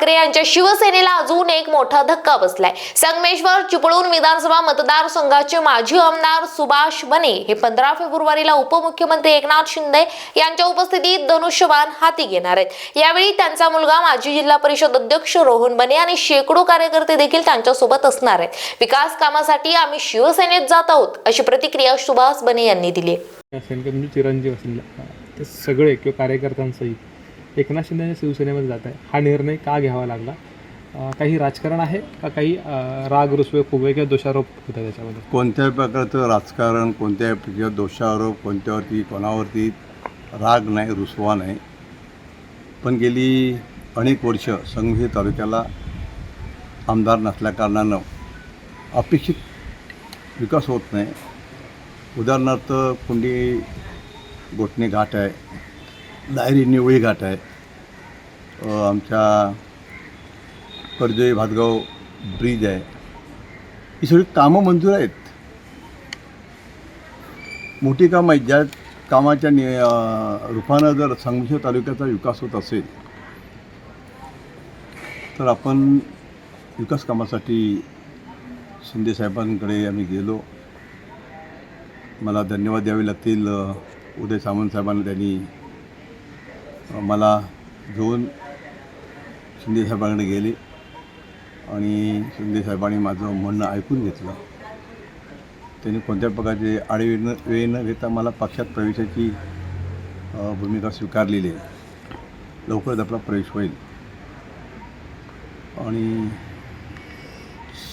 ठाकरे यांच्या शिवसेनेला अजून एक मोठा धक्का बसलाय. संगमेश्वर चिपळूण विधानसभा मतदारसंघाचे माजी आमदार सुभाष बने हे पंधरा फेब्रुवारीला उपमुख्यमंत्री एकनाथ शिंदे यांच्या उपस्थितीत धनुष्यबाण हाती घेणार आहेत. यावेळी त्यांचा मुलगा माजी जिल्हा परिषद अध्यक्ष रोहन बने आणि शेकडो कार्यकर्ते देखील त्यांच्यासोबत असणार आहेत. विकास कामासाठी आम्ही शिवसेनेत जात आहोत अशी प्रतिक्रिया सुभाष बने यांनी दिली असेल म्हणजे चिरंजीव असेल. ते सगळे किंवा कार्यकर्त्यांसहित एकनाथ शिंदे शिवसेनेमध्ये जात आहे. हा निर्णय का घ्यावा लागला? काही राजकारण आहे का काही राग रुसवे फुगवे किंवा दोषारोप होता त्याच्यामध्ये? कोणत्याही प्रकारचं राजकारण कोणत्याही प्रकारचे दोषारोप कोणत्यावरती कोणावरती राग नाही रुसवा नाही. पण गेली अनेक वर्ष संघी तालुक्याला आमदार नसल्याकारणानं अपेक्षित विकास होत नाही. उदाहरणार्थ कुंडी गोटणे घाट आहे. दायरी निवळी घाट आहे. आमच्या कर्जई भातगाव ब्रिज आहे. ही सगळी कामं मंजूर आहेत. मोठी कामं आहेत. ज्या कामाच्या नि रूपानं जर संघर्ष तालुक्याचा विकास होत असेल तर आपण विकास कामासाठी शिंदे साहेबांकडे आम्ही गेलो. मला धन्यवाद द्यावे लागतील. उदय सामंत साहेबांना त्यांनी मला घेऊन शिंदे साहेबांकडे गेले आणि शिंदे साहेबांनी माझं म्हणणं ऐकून घेतलं. त्यांनी कोणत्या प्रकारचे आडवे न वेळ न घेता मला पक्षात प्रवेशाची भूमिका स्वीकारलेली आहे. लवकरच आपला प्रवेश होईल. आणि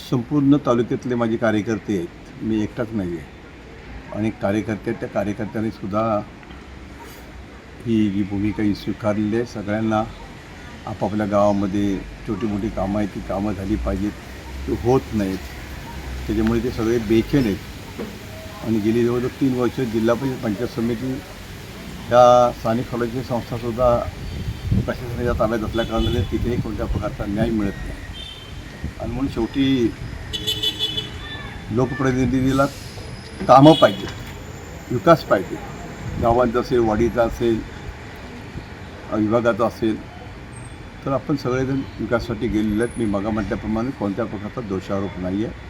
संपूर्ण तालुक्यातले माझे कार्यकर्ते आहेत. मी एकटाच नाही आहे आणि कार्यकर्ते त्या कार्यकर्त्यांनी सुद्धा ही जी भूमिका ही स्वीकारलेली आहे सगळ्यांना आपापल्या गावामध्ये छोटी मोठी कामं आहेत ती कामं झाली पाहिजेत ती होत नाहीत. त्याच्यामुळे ते सगळे बेचेन आहेत. आणि गेली जवळजवळ तीन वर्ष जिल्हा परिषद पंचायत समिती ह्या स्थानिक स्वराज्य संस्थासुद्धा प्रशासनाच्या ताब्यात असल्याकारणाने तिथेही कोणत्या प्रकारचा न्याय मिळत नाही. आणि म्हणून शेवटी लोकप्रतिनिधीला कामं पाहिजेत विकास पाहिजे गावांचा असेल वाडीचा असेल विभागाचा असेल तर आपण सगळेजण विकासासाठी गेलेले आहेत. मी मगा म्हटल्याप्रमाणे कोणत्या प्रकारचा दोषारोप नाही आहे